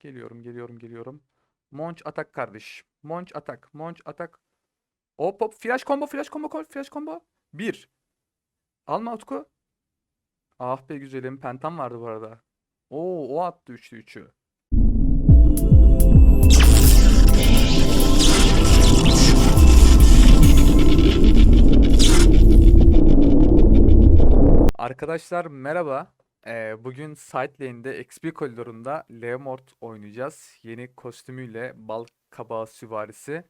Geliyorum, geliyorum, geliyorum. Monç atak kardeş. Monç atak, Monç atak. Hop hop flash combo, flash combo, flash combo. Bir. Alma Utku. Ah be güzelim. Pentam vardı bu arada. Oo, o attı 3'lü 3'ü. Arkadaşlar merhaba. Ee, bugün Side Lane'de XP koridorunda Leomord oynayacağız. Yeni kostümüyle bal kabağı süvarisi.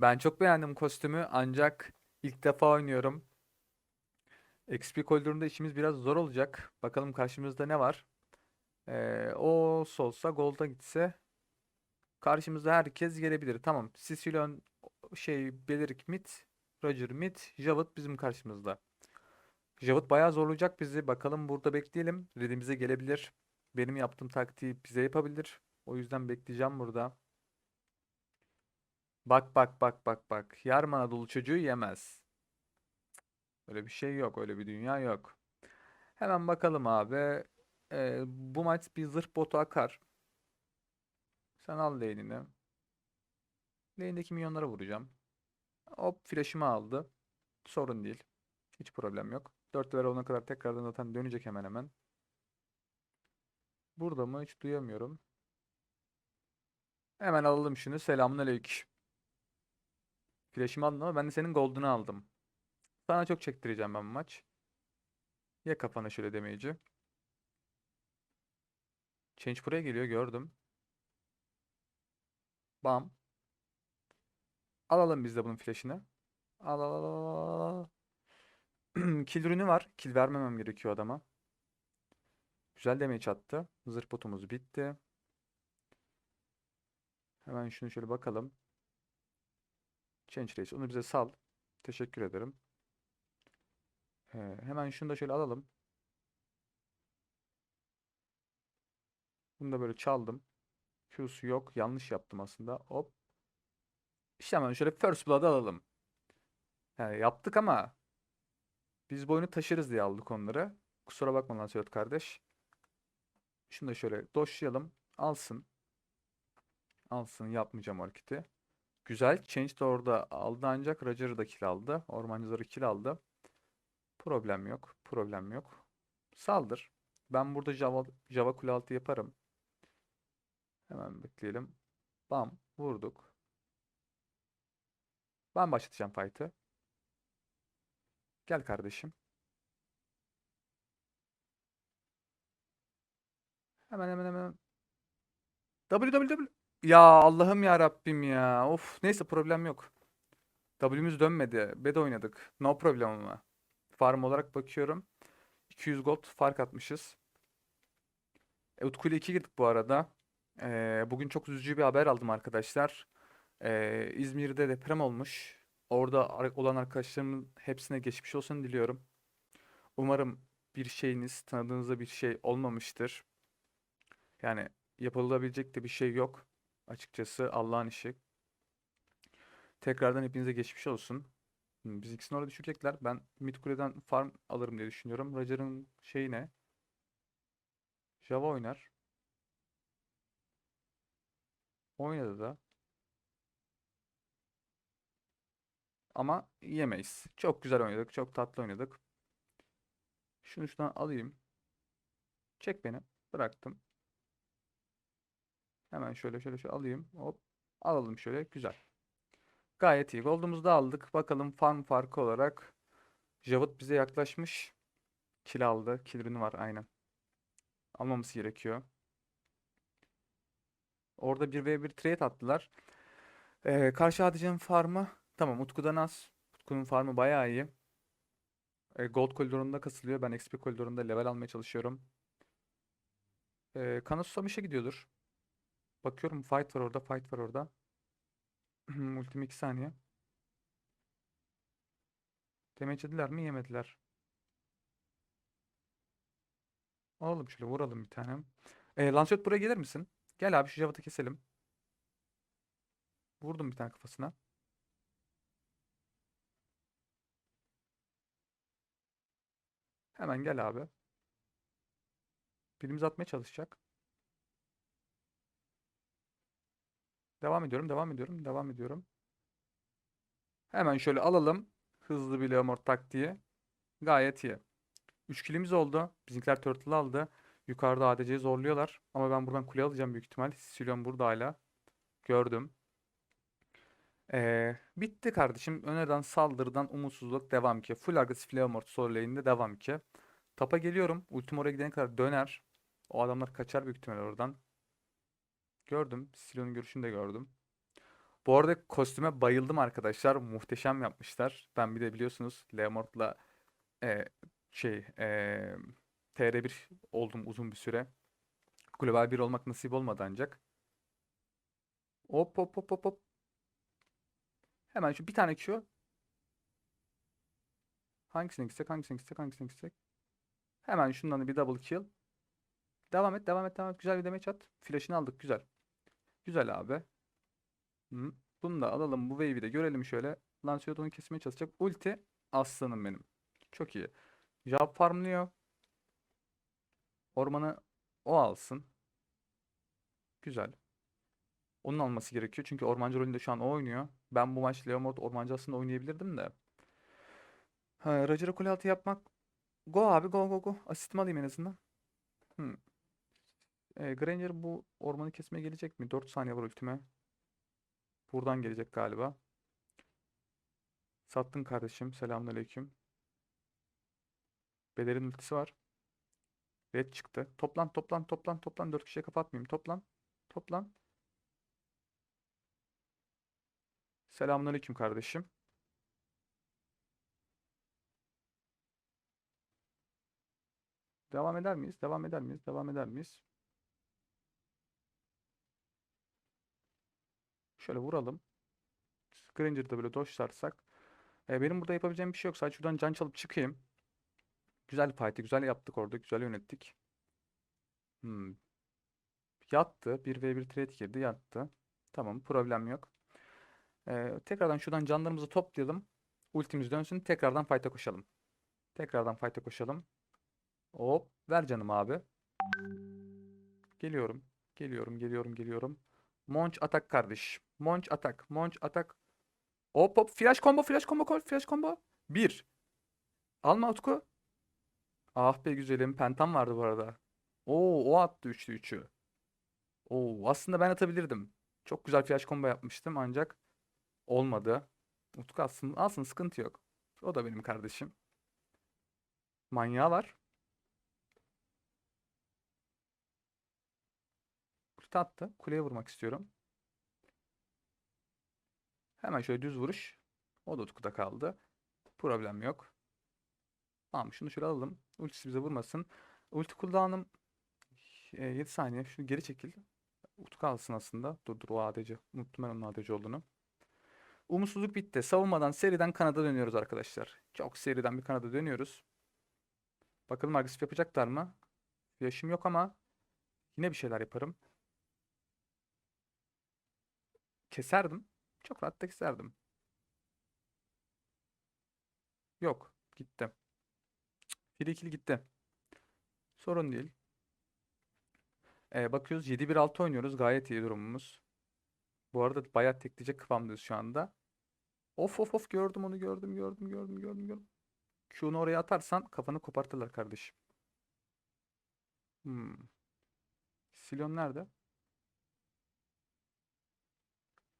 Ben çok beğendim kostümü ancak ilk defa oynuyorum. XP koridorunda işimiz biraz zor olacak. Bakalım karşımızda ne var. Ee, o solsa Gold'a gitse karşımıza herkes gelebilir. Tamam. Sicilon şey Belirik mid, Roger mid, Javut bizim karşımızda. Javut bayağı zorlayacak bizi. Bakalım burada bekleyelim. Redimize gelebilir. Benim yaptığım taktiği bize yapabilir. O yüzden bekleyeceğim burada. Bak bak bak bak bak. Yarım Anadolu çocuğu yemez. Öyle bir şey yok. Öyle bir dünya yok. Hemen bakalım abi. Ee, bu maç bir zırh botu akar. Sen al lane'ini. Lane'deki minyonlara vuracağım. Hop flash'ımı aldı. Sorun değil. Hiç problem yok. 4 level olana kadar tekrardan zaten dönecek hemen hemen. Burada mı? Hiç duyamıyorum. Hemen alalım şunu. Selamünaleyküm. Flash'ımı aldın ama ben de senin gold'unu aldım. Sana çok çektireceğim ben maç. Ya kafana şöyle demeyici. Change buraya geliyor gördüm. Bam. Alalım biz de bunun flash'ını. Al al al, al. Kill ürünü var. Kill vermemem gerekiyor adama. Güzel damage attı. Zırh botumuz bitti. Hemen şunu şöyle bakalım. Change Race. Onu bize sal. Teşekkür ederim. Ee, hemen şunu da şöyle alalım. Bunu da böyle çaldım. Q'su yok. Yanlış yaptım aslında. Hop. İşte hemen şöyle First Blood'ı alalım. Yani yaptık ama biz bu oyunu taşırız diye aldık onları. Kusura bakma lan Söğüt kardeş. Şunu da şöyle doşlayalım. Alsın. Alsın. Yapmayacağım hareketi. Güzel. Change de orada aldı ancak Roger'ı da kill aldı. Ormancıları kill aldı. Problem yok. Problem yok. Saldır. Ben burada Java, Java kule yaparım. Hemen bekleyelim. Bam. Vurduk. Ben başlatacağım fight'ı. Gel kardeşim. Hemen hemen hemen. www. Ya Allah'ım ya Rabbim ya. Of neyse problem yok. W'müz dönmedi. Bed oynadık. No problem ama. Farm olarak bakıyorum. 200 gold fark atmışız. E, Utku ile 2 girdik bu arada. E, bugün çok üzücü bir haber aldım arkadaşlar. E, İzmir'de deprem olmuş. Orada olan arkadaşlarımın hepsine geçmiş olsun diliyorum. Umarım bir şeyiniz, tanıdığınızda bir şey olmamıştır. Yani yapılabilecek de bir şey yok. Açıkçası Allah'ın işi. Tekrardan hepinize geçmiş olsun. Hmm, Biz ikisini orada düşürecekler. Ben mid kuleden farm alırım diye düşünüyorum. Roger'ın şeyi ne? Java oynar. Oynadı da. Ama yemeyiz. Çok güzel oynadık. Çok tatlı oynadık. Şunu şuradan alayım. Çek beni. Bıraktım. Hemen şöyle şöyle şöyle alayım. Hop. Alalım şöyle. Güzel. Gayet iyi. Gold'umuzu da aldık. Bakalım farm farkı olarak Javut bize yaklaşmış. Kill aldı. Kill var aynen. Almamız gerekiyor. Orada 1v1 trade attılar. Ee, karşı ADC'nin farmı tamam Utku'dan az. Utku'nun farmı bayağı iyi. Ee, Gold koridorunda kasılıyor. Ben XP koridorunda level almaya çalışıyorum. Ee, Kana susamışa gidiyordur. Bakıyorum fight var orada, fight var orada. Ultim 2 saniye. Damage yediler mi? Yemediler. Alalım şöyle vuralım bir tane. Ee, Lancelot buraya gelir misin? Gel abi şu Javat'ı keselim. Vurdum bir tane kafasına. Hemen gel abi. Birimiz atmaya çalışacak. Devam ediyorum, devam ediyorum, devam ediyorum. Hemen şöyle alalım. Hızlı bir Leomord taktiği. Gayet iyi. 3 kilimiz oldu. Bizimkiler turtle aldı. Yukarıda ADC'yi zorluyorlar. Ama ben buradan kule alacağım büyük ihtimal. Sicilyon burada hala. Gördüm. Ee, bitti kardeşim. Öneriden saldırıdan umutsuzluk devam ki. Full agresif Leomord sol lane'de devam ki. Tapa geliyorum. Ultim oraya gidene kadar döner. O adamlar kaçar büyük ihtimal oradan. Gördüm. Silo'nun görüşünü de gördüm. Bu arada kostüme bayıldım arkadaşlar. Muhteşem yapmışlar. Ben bir de biliyorsunuz Leomord'la e, şey e, TR1 oldum uzun bir süre. Global 1 olmak nasip olmadı ancak. Hop hop hop hop hop. Hemen şu bir tane Q. Hangisine gitsek, hangisine gitsek, hangisine gitsek. Hemen şundan da bir double kill. Devam et, devam et, devam et. Güzel bir damage at. Flash'ını aldık, güzel. Güzel abi. Bunu da alalım. Bu wave'i de görelim şöyle. Lancelot onu kesmeye çalışacak. Ulti aslanım benim. Çok iyi. Job farmlıyor. Ormanı o alsın. Güzel. Onun alması gerekiyor. Çünkü ormancı rolünde şu an o oynuyor. Ben bu maç Leomord ormancı aslında oynayabilirdim de. Ha, Roger'a kule altı yapmak. Go abi go go go. Asistimi alayım en azından. Hmm. E, Granger bu ormanı kesmeye gelecek mi? 4 saniye var ultime. Buradan gelecek galiba. Sattın kardeşim. Selamünaleyküm. Beler'in ultisi var. Red çıktı. Toplan toplan toplan toplan. 4 kişiye kapatmayayım. Toplan. Toplan. Selamünaleyküm kardeşim. Devam eder miyiz? Devam eder miyiz? Devam eder miyiz? Şöyle vuralım. Granger'ı da böyle doşlarsak. E, benim burada yapabileceğim bir şey yok. Sadece şuradan can çalıp çıkayım. Güzel fight'ı güzel yaptık orada. Güzel yönettik. Hmm. Yattı. 1v1 trade girdi. Yattı. Tamam. Problem yok. Ee, tekrardan şuradan canlarımızı toplayalım. Ultimiz dönsün. Tekrardan fight'a koşalım. Tekrardan fight'a koşalım. Hop. Ver canım abi. Geliyorum. Geliyorum. Geliyorum. Geliyorum. Monch atak kardeş. Monch atak. Monch atak. Hop hop. Flash combo. Flash combo. Flash combo. 1. Alma Utku. Ah be güzelim. Pentam vardı bu arada. Oo o attı 3'lü 3'ü. Oo aslında ben atabilirdim. Çok güzel flash combo yapmıştım ancak olmadı. Utku aslında alsın sıkıntı yok. O da benim kardeşim. Manyağı var. Ulti attı. Kuleye vurmak istiyorum. Hemen şöyle düz vuruş. O da Utku'da kaldı. Problem yok. Tamam şunu şöyle alalım. Ultisi bize vurmasın. Ulti cooldown'ım e, 7 saniye. Şunu geri çekil. Utku alsın aslında. Dur dur o ADC. Unuttum ben onun ADC olduğunu. Umutsuzluk bitti. Savunmadan seriden kanada dönüyoruz arkadaşlar. Çok seriden bir kanada dönüyoruz. Bakalım agresif yapacaklar mı? Yaşım yok ama yine bir şeyler yaparım. Keserdim. Çok rahat da keserdim. Yok. Gitti. Free kill gitti. Sorun değil. Ee, bakıyoruz 7-1-6 oynuyoruz. Gayet iyi durumumuz. Bu arada bayağı tekleyecek kıvamdayız şu anda. Of of of gördüm onu gördüm gördüm gördüm gördüm gördüm. Q'nu oraya atarsan kafanı kopartırlar kardeşim. Hmm. Silon nerede?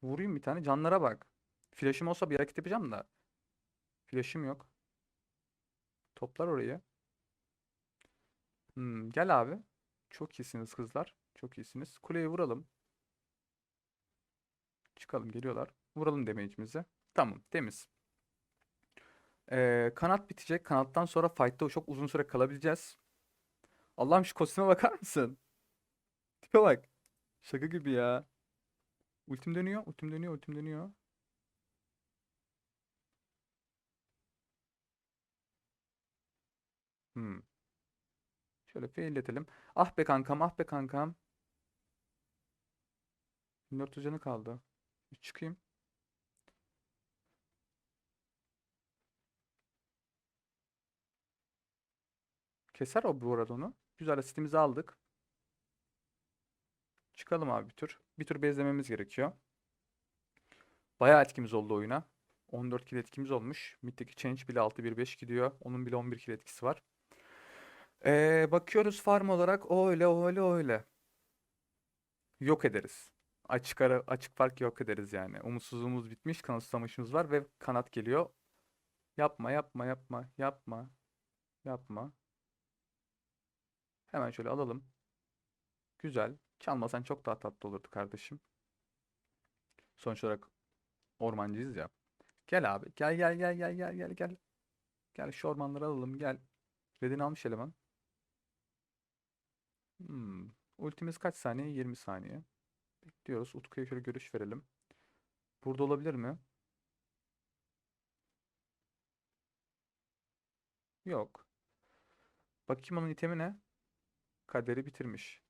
Vurayım bir tane canlara bak. Flash'ım olsa bir hareket yapacağım da. Flash'ım yok. Toplar orayı. Hmm, gel abi. Çok iyisiniz kızlar. Çok iyisiniz. Kuleye vuralım. Çıkalım geliyorlar. Vuralım damage'imizi. Tamam temiz. Ee, kanat bitecek. Kanattan sonra fight'ta çok uzun süre kalabileceğiz. Allah'ım şu kostüme bakar mısın? Tipe bak. Şaka gibi ya. Ultim dönüyor. Ultim dönüyor. Ultim dönüyor. Hmm. Şöyle failletelim. Ah be kankam, ah be kankam. 1400 canı kaldı. Bir çıkayım. Keser o bu arada onu. Güzel asistimizi aldık. Çıkalım abi bir tur. Bir tur bezlememiz gerekiyor. Bayağı etkimiz oldu oyuna. 14 kill etkimiz olmuş. Mid'deki Change bile 6-1-5 gidiyor. Onun bile 11 kill etkisi var. Ee, bakıyoruz farm olarak o öyle o öyle o öyle. Yok ederiz. Açık ara, açık fark yok ederiz yani. Umutsuzluğumuz bitmiş, kanat susamışımız var ve kanat geliyor. Yapma, yapma, yapma, yapma, yapma. Hemen şöyle alalım. Güzel. Çalmasan çok daha tatlı olurdu kardeşim. Sonuç olarak ormancıyız ya. Gel abi. Gel gel gel gel gel gel gel. Gel şu ormanları alalım gel. Redini almış eleman. Hmm. Ultimiz kaç saniye? 20 saniye. Bekliyoruz. Utku'ya şöyle görüş verelim. Burada olabilir mi? Yok. Bakayım onun itemi ne? Kaderi bitirmiş.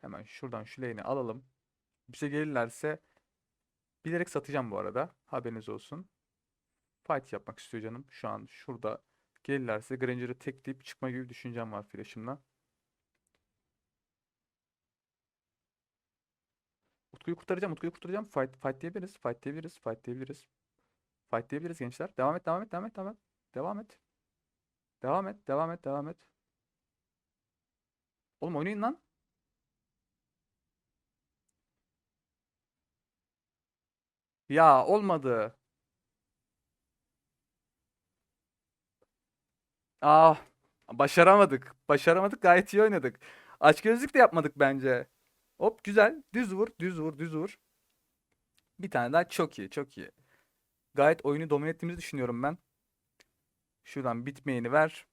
Hemen şuradan şu lane'i alalım. Bize gelirlerse bilerek satacağım bu arada. Haberiniz olsun. Fight yapmak istiyor canım. Şu an şurada gelirlerse Granger'ı tekleyip çıkma gibi düşüncem var flash'ımla. Utku'yu kurtaracağım, Utku'yu kurtaracağım. Fight, fight diyebiliriz, fight diyebiliriz, fight diyebiliriz. Fight diyebiliriz gençler. Devam et, devam et, devam et, devam et. Devam et. Devam et, devam et, devam et. Oğlum oynayın lan. Ya olmadı. Ah, başaramadık. Başaramadık. Gayet iyi oynadık. Açgözlük de yapmadık bence. Hop güzel. Düz vur, düz vur, düz vur. Bir tane daha çok iyi, çok iyi. Gayet oyunu domine ettiğimizi düşünüyorum ben. Şuradan bitmeyeni ver.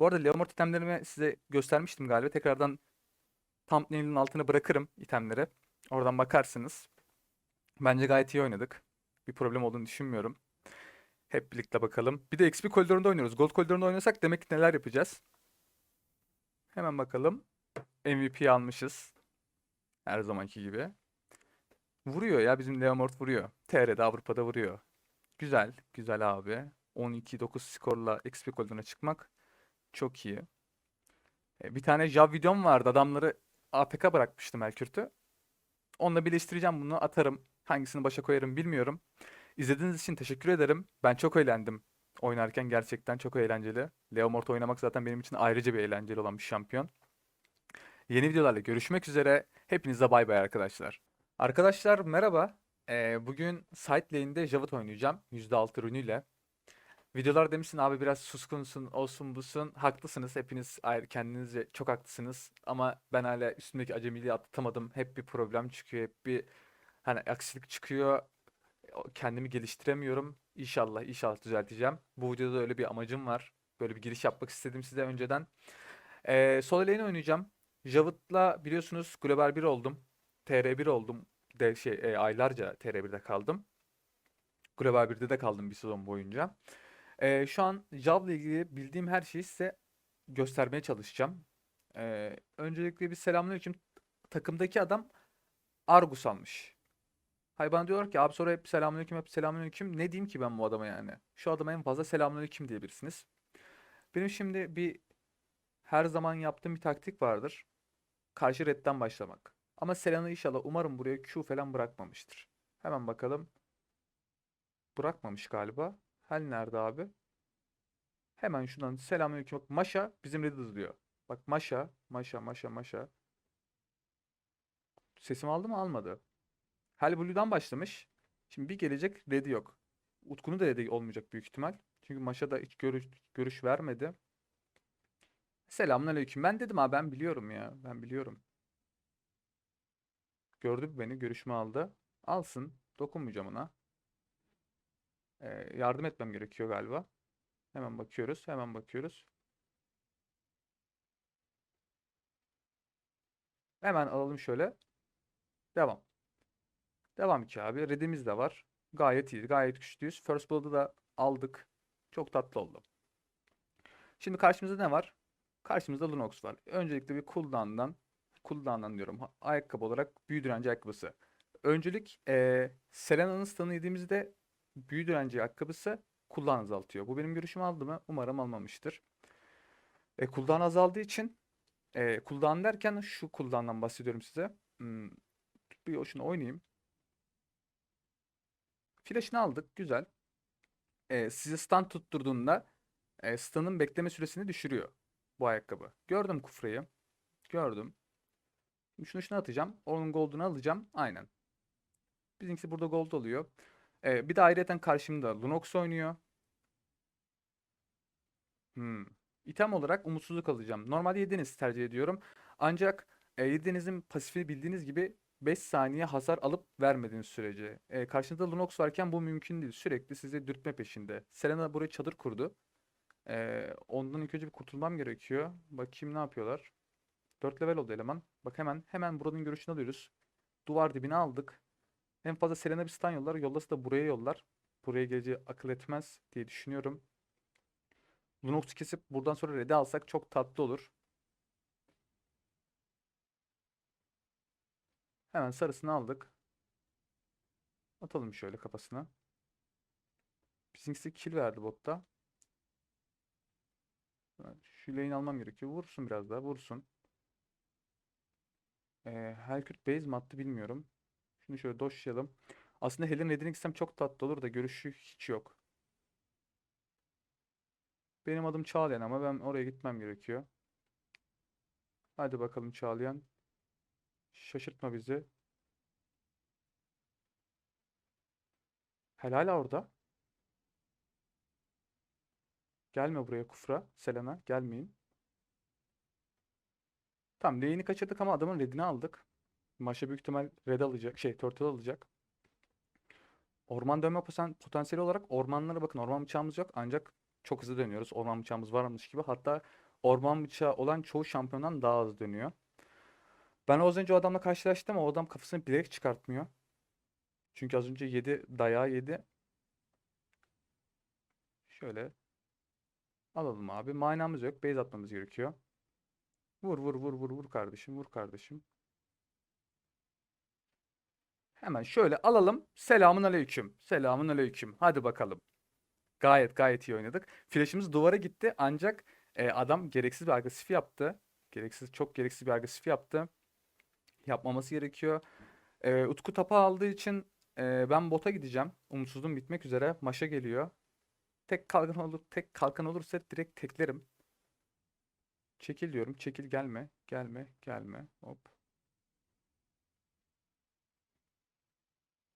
Bu arada Leomort itemlerimi size göstermiştim galiba. Tekrardan thumbnail'in altına bırakırım itemleri. Oradan bakarsınız. Bence gayet iyi oynadık. Bir problem olduğunu düşünmüyorum. Hep birlikte bakalım. Bir de XP koridorunda oynuyoruz. Gold koridorunda oynasak demek ki neler yapacağız. Hemen bakalım. MVP almışız. Her zamanki gibi. Vuruyor ya bizim Leomort vuruyor. TR'de Avrupa'da vuruyor. Güzel. Güzel abi. 12-9 skorla XP koridoruna çıkmak çok iyi. E, Bir tane Jav videom vardı. Adamları AFK bırakmıştım Erkürt'ü. Onunla birleştireceğim bunu atarım. Hangisini başa koyarım bilmiyorum. İzlediğiniz için teşekkür ederim. Ben çok eğlendim oynarken. Gerçekten çok eğlenceli. Leomort oynamak zaten benim için ayrıca bir eğlenceli olan bir şampiyon. Yeni videolarla görüşmek üzere. Hepinize bay bay arkadaşlar. Arkadaşlar merhaba. Ee, bugün side lane'de Javut oynayacağım. %6 rünüyle. Videolar demişsin abi biraz suskunsun, olsun busun. Haklısınız. Hepiniz ayrı kendinizce çok haklısınız. Ama ben hala üstümdeki acemiliği atlatamadım. Hep bir problem çıkıyor. Hep bir hani aksilik çıkıyor. Kendimi geliştiremiyorum. İnşallah, inşallah düzelteceğim. Bu videoda öyle bir amacım var. Böyle bir giriş yapmak istedim size önceden. Ee, solo oynayacağım. Javut'la biliyorsunuz Global 1 oldum. TR1 oldum. De şey e, aylarca TR1'de kaldım. Global 1'de de kaldım bir sezon boyunca. Ee, şu an Jav'la ilgili bildiğim her şeyi size göstermeye çalışacağım. Ee, öncelikle bir selamünaleyküm. Takımdaki adam Argus almış. Hay bana diyorlar ki abi sonra hep selamünaleyküm hep selamünaleyküm. Ne diyeyim ki ben bu adama yani? Şu adama en fazla selamünaleyküm diyebilirsiniz. Benim şimdi bir her zaman yaptığım bir taktik vardır. Karşı redden başlamak. Ama Selena inşallah umarım buraya Q falan bırakmamıştır. Hemen bakalım. Bırakmamış galiba. Hal nerede abi? Hemen şundan selamünaleyküm. Bak Maşa bizim red'i hızlıyor. Bak Maşa, Maşa, Maşa, Maşa. Sesimi aldı mı? Almadı. Hal Blue'dan başlamış. Şimdi bir gelecek red'i yok. Utku'nun da red'i olmayacak büyük ihtimal. Çünkü Maşa da hiç görüş, görüş vermedi. Selamünaleyküm. Ben dedim abi ben biliyorum ya. Ben biliyorum. Gördü beni. Görüşme aldı. Alsın. Dokunmayacağım ona. Ee, yardım etmem gerekiyor galiba. Hemen bakıyoruz. Hemen bakıyoruz. Hemen alalım şöyle. Devam. Devam ki abi. Red'imiz de var. Gayet iyi. Gayet güçlüyüz. First Blood'u da aldık. Çok tatlı oldu. Şimdi karşımızda ne var? Karşımızda Lunox var. Öncelikle bir cooldown'dan cooldown'dan diyorum. Ayakkabı olarak büyü direnci ayakkabısı. Öncelik eee Selena'nın stun'ı yediğimizde büyü direnci ayakkabısı cooldown azaltıyor. Bu benim görüşüm aldı mı? Umarım almamıştır. E, cooldown azaldığı için e, cooldown derken şu cooldown'dan bahsediyorum size. Hmm, bir şunu oynayayım. Flash'ını aldık. Güzel. Ee, size stun tutturduğunda e, stun'ın bekleme süresini düşürüyor bu ayakkabı. Gördüm kufreyi. Gördüm. Şimdi Şunu şuna atacağım. Onun gold'unu alacağım. Aynen. Bizimkisi burada gold oluyor. Ee, bir de ayrıyeten karşımda Lunox oynuyor. Hmm. İtem olarak umutsuzluk alacağım. Normalde Yedeniz tercih ediyorum. Ancak e, Yedeniz'in pasifini bildiğiniz gibi 5 saniye hasar alıp vermediğiniz sürece. E, karşınızda Lunox varken bu mümkün değil. Sürekli sizi dürtme peşinde. Selena buraya çadır kurdu. E, ondan ilk önce bir kurtulmam gerekiyor. Bakayım ne yapıyorlar. 4 level oldu eleman. Bak hemen hemen buranın görüşünü alıyoruz. Duvar dibine aldık. En fazla Selena bir stun yollar. Yollası da buraya yollar. Buraya geleceği akıl etmez diye düşünüyorum. Lunox'u kesip buradan sonra red'i alsak çok tatlı olur. Hemen sarısını aldık. Atalım şöyle kafasına. Bizimkisi kill verdi botta. Şu lane almam gerekiyor. Vursun biraz daha. Vursun. Ee, Helkurt base mi attı bilmiyorum. Şunu şöyle doşlayalım. Aslında Hel'in red'ini gitsem çok tatlı olur da görüşü hiç yok. Benim adım Çağlayan ama ben oraya gitmem gerekiyor. Hadi bakalım Çağlayan. Şaşırtma bizi. Hel hala orada. Gelme buraya Kufra. Selena gelmeyin. Tamam lane'i kaçırdık ama adamın redini aldık. Maşa büyük ihtimal red alacak. Şey turtle alacak. Orman dönme potansiyeli olarak ormanlara bakın. Orman bıçağımız yok ancak çok hızlı dönüyoruz. Orman bıçağımız varmış gibi. Hatta orman bıçağı olan çoğu şampiyondan daha hızlı dönüyor. Ben az önce o adamla karşılaştım ama o adam kafasını bilerek çıkartmıyor. Çünkü az önce yedi dayağı yedi. Şöyle alalım abi. Manamız yok. Base atmamız gerekiyor. Vur vur vur vur vur kardeşim. Vur kardeşim. Hemen şöyle alalım. Selamun aleyküm. Selamun aleyküm. Hadi bakalım. Gayet gayet iyi oynadık. Flash'ımız duvara gitti ancak e, adam gereksiz bir agresif yaptı. Gereksiz çok gereksiz bir agresif yaptı. Yapmaması gerekiyor. E, Utku tapa aldığı için e, ben bota gideceğim. Umutsuzluğum bitmek üzere. Maşa geliyor. Tek kalkan olur, tek kalkan olursa direkt teklerim. Çekil diyorum. Çekil gelme. Gelme. Gelme. Hop.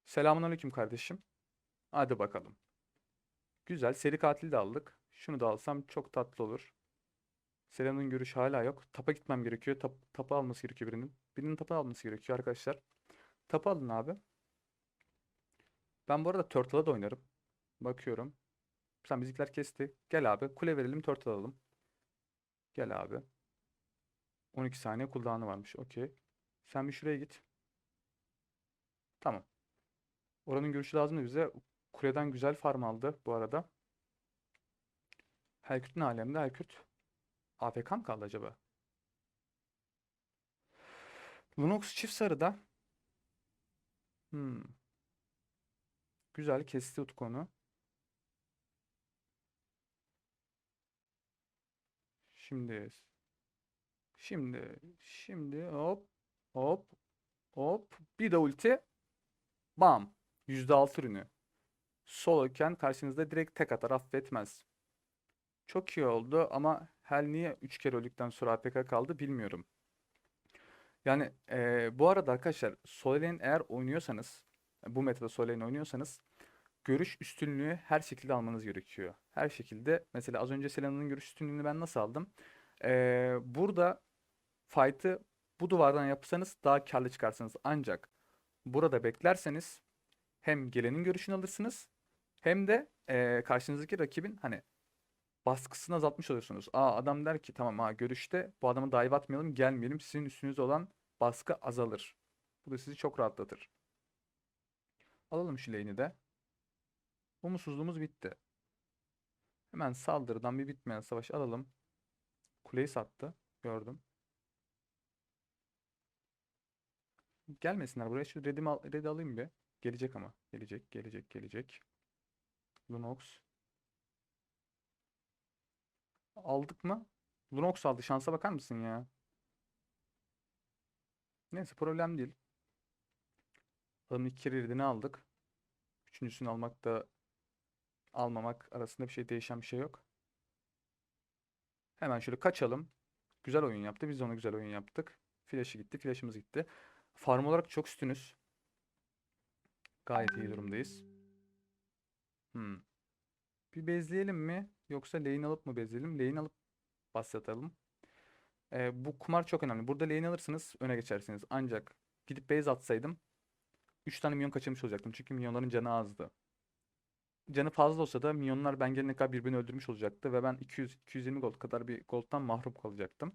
Selamünaleyküm kardeşim. Hadi bakalım. Güzel. Seri katil de aldık. Şunu da alsam çok tatlı olur. Selena'nın görüşü hala yok. Tapa gitmem gerekiyor. Tap, tapa alması gerekiyor birinin. Birinin tapa alması gerekiyor arkadaşlar. Tapa alın abi. Ben bu arada Turtle'a da oynarım. Bakıyorum. Sen bizimkiler kesti. Gel abi. Kule verelim. Turtle alalım. Gel abi. 12 saniye cooldown'ı varmış. Okey. Sen bir şuraya git. Tamam. Oranın görüşü lazım da bize. Kuleden güzel farm aldı bu arada. Helkurt ne alemde? Helkurt AFK mı kaldı acaba? Lunox çift sarıda. Hmm. Güzel kesti Utku'nu. Şimdi şimdi şimdi hop hop hop bir de ulti bam %6 ürünü. Soloken karşınızda direkt tek atar affetmez. Çok iyi oldu ama Hel niye 3 kere öldükten sonra APK kaldı bilmiyorum. Yani eee, bu arada arkadaşlar solo lane eğer oynuyorsanız bu metada solo lane oynuyorsanız görüş üstünlüğü her şekilde almanız gerekiyor. Her şekilde mesela az önce Selena'nın görüş üstünlüğünü ben nasıl aldım? Eee, burada fight'ı bu duvardan yapsanız daha karlı çıkarsınız. Ancak burada beklerseniz hem gelenin görüşünü alırsınız hem de eee, karşınızdaki rakibin hani baskısını azaltmış oluyorsunuz. Aa adam der ki tamam ha görüşte bu adamı dive atmayalım gelmeyelim sizin üstünüzde olan baskı azalır. Bu da sizi çok rahatlatır. Alalım şu lane'i de. Umutsuzluğumuz bitti. Hemen saldırıdan bir bitmeyen savaş alalım. Kuleyi sattı. Gördüm. Gelmesinler buraya. Şu redimi al, red'i alayım bir. Gelecek ama. Gelecek, gelecek, gelecek. Lunox. Aldık mı? Lunox aldı. Şansa bakar mısın ya? Neyse problem değil. Adamın iki redini aldık. Üçüncüsünü almak da almamak arasında bir şey değişen bir şey yok. Hemen şöyle kaçalım. Güzel oyun yaptı. Biz de ona güzel oyun yaptık. Flash'ı gitti. Flash'ımız gitti. Farm olarak çok üstünüz. Gayet iyi durumdayız. Hmm. Bir bezleyelim mi? Yoksa lane alıp mı bezleyelim? Lane alıp başlatalım. Ee, bu kumar çok önemli. Burada lane alırsınız öne geçersiniz. Ancak gidip base atsaydım 3 tane minyon kaçırmış olacaktım. Çünkü minyonların canı azdı. Canı fazla olsa da minyonlar ben gelene kadar birbirini öldürmüş olacaktı. Ve ben 200-220 gold kadar bir gold'dan mahrum kalacaktım.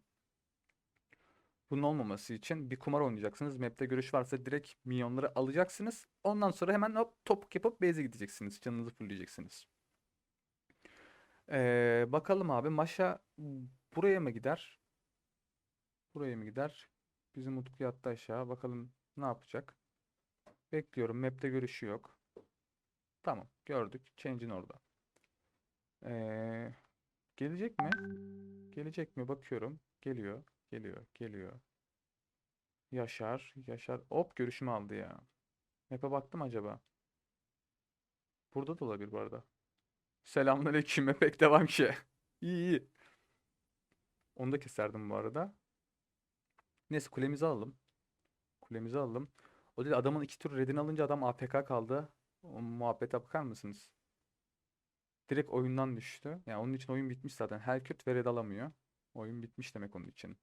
Bunun olmaması için bir kumar oynayacaksınız. Map'te görüş varsa direkt minyonları alacaksınız. Ondan sonra hemen hop topuk yapıp base'e gideceksiniz. Canınızı fullleyeceksiniz. Ee, bakalım abi. Maşa buraya mı gider? Buraya mı gider? Bizim Utku yattı aşağı. Bakalım ne yapacak? Bekliyorum. Map'te görüşü yok. Tamam. Gördük. Change'in orada. Ee, gelecek mi? Gelecek mi? Bakıyorum. Geliyor. Geliyor. Geliyor. Yaşar. Yaşar. Hop görüşümü aldı ya. Map'e baktım acaba. Burada da olabilir bu arada. Selamünaleyküm. Map'e devam ki. İyi iyi. Onu da keserdim bu arada. Neyse kulemizi alalım. Kulemizi alalım. O değil adamın iki tur redini alınca adam AFK kaldı. O muhabbete bakar mısınız? Direkt oyundan düştü. Yani onun için oyun bitmiş zaten. Helküt ve red alamıyor. Oyun bitmiş demek onun için.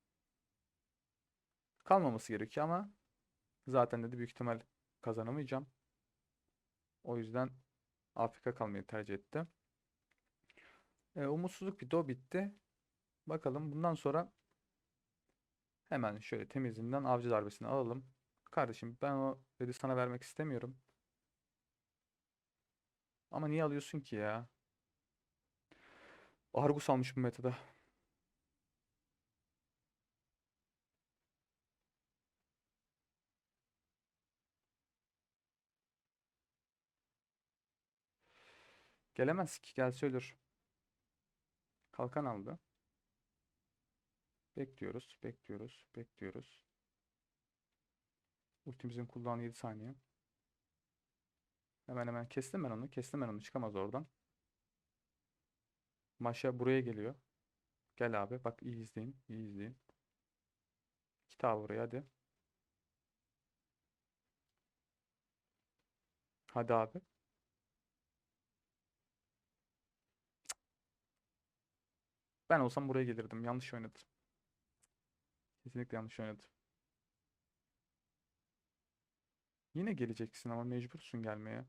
Kalmaması gerekiyor ama zaten dedi büyük ihtimal kazanamayacağım. O yüzden AFK kalmayı tercih etti. E, umutsuzluk do bitti. Bakalım bundan sonra hemen şöyle temizinden avcı darbesini alalım. Kardeşim ben o dedi sana vermek istemiyorum. Ama niye alıyorsun ki ya? Argus almış bu metada. Gelemez ki. Gelse ölür. Kalkan aldı. Bekliyoruz. Bekliyoruz. Bekliyoruz. Ultimizin cooldown'u 7 saniye. Hemen hemen kestim ben onu. Kestim ben onu. Çıkamaz oradan. Maşa buraya geliyor. Gel abi. Bak iyi izleyin. iyi izleyin. Daha buraya hadi. Hadi abi. Ben olsam buraya gelirdim. Yanlış oynadım. Kesinlikle yanlış oynadım. Yine geleceksin ama mecbursun gelmeye.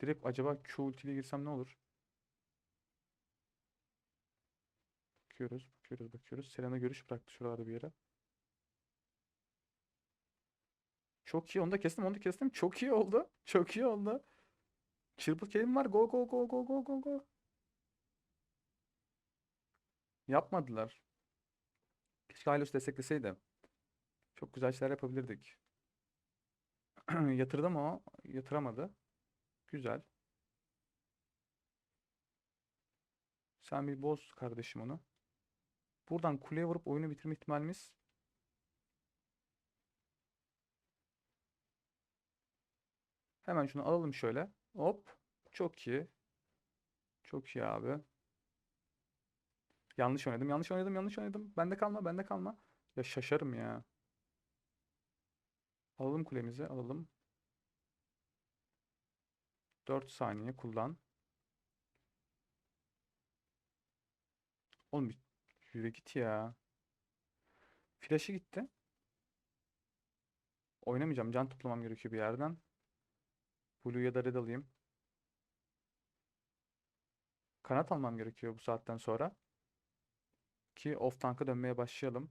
Direkt acaba Q ultiyle girsem ne olur? Bakıyoruz, bakıyoruz, bakıyoruz. Selena görüş bıraktı şuralarda bir yere. Çok iyi. Onu da kestim, onu da kestim. Çok iyi oldu. Çok iyi oldu. Çırpı kelim var. Go go go go go go go. Yapmadılar. Keşke Hylos destekleseydi. Çok güzel şeyler yapabilirdik. Yatırdı mı o? Yatıramadı. Güzel. Sen bir boz kardeşim onu. Buradan kuleye vurup oyunu bitirme ihtimalimiz Hemen şunu alalım şöyle. Hop. Çok iyi. Çok iyi abi. Yanlış oynadım. Yanlış oynadım. Yanlış oynadım. Bende kalma. Bende kalma. Ya şaşarım ya. Alalım kulemizi. Alalım. 4 saniye kullan. Oğlum yürü git ya. Flash'ı gitti. Oynamayacağım. Can toplamam gerekiyor bir yerden. Blue ya da red alayım. Kanat almam gerekiyor bu saatten sonra. Ki off tank'a dönmeye başlayalım.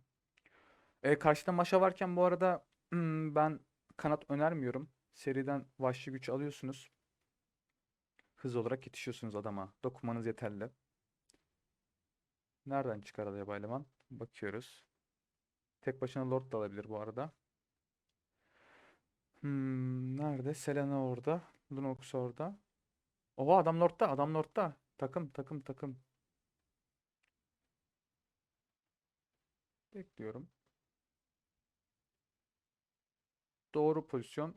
E, karşıda Maşa varken bu arada hmm, ben kanat önermiyorum. Seriden vahşi güç alıyorsunuz. Hız olarak yetişiyorsunuz adama. Dokunmanız yeterli. Nereden çıkar Adaya eleman? Bakıyoruz. Tek başına Lord da alabilir bu arada. Hmm, nerede? Selena orada. Lunox orada. Oha adam Lord'da. Adam Lord'da. Takım takım takım. Bekliyorum. Doğru pozisyon.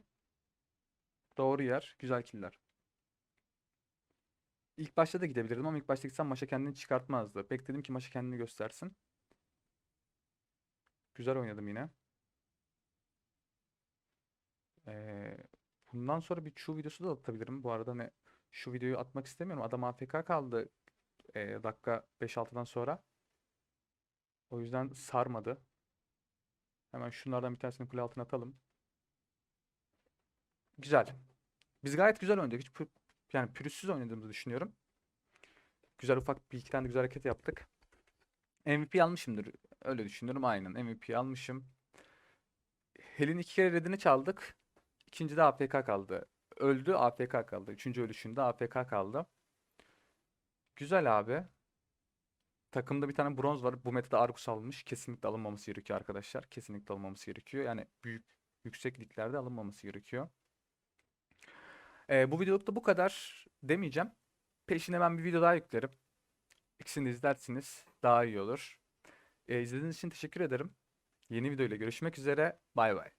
Doğru yer. Güzel killer. İlk başta da gidebilirdim ama ilk başta gitsem maşa kendini çıkartmazdı. Bekledim ki maşa kendini göstersin. Güzel oynadım yine. Ee, bundan sonra bir şu videosu da atabilirim. Bu arada ne şu videoyu atmak istemiyorum. Adam AFK kaldı ee, dakika 5-6'dan sonra. O yüzden sarmadı. Hemen şunlardan bir tanesini kule altına atalım. Güzel. Biz gayet güzel oynadık. Hiç yani pürüzsüz oynadığımızı düşünüyorum. Güzel ufak bir iki tane de güzel hareket yaptık. MVP almışımdır. Öyle düşünüyorum. Aynen MVP almışım. Hel'in iki kere redini çaldık. İkinci de AFK kaldı. Öldü AFK kaldı. Üçüncü ölüşünde AFK kaldı. Güzel abi. Takımda bir tane bronz var. Bu metada Argus almış. Kesinlikle alınmaması gerekiyor arkadaşlar. Kesinlikle alınmaması gerekiyor. Yani büyük yüksek liglerde alınmaması gerekiyor. Ee, bu videoluk da bu kadar demeyeceğim. Peşine ben bir video daha yüklerim. İkisini izlersiniz. Daha iyi olur. Ee, izlediğiniz için teşekkür ederim. Yeni videoyla görüşmek üzere. Bay bay.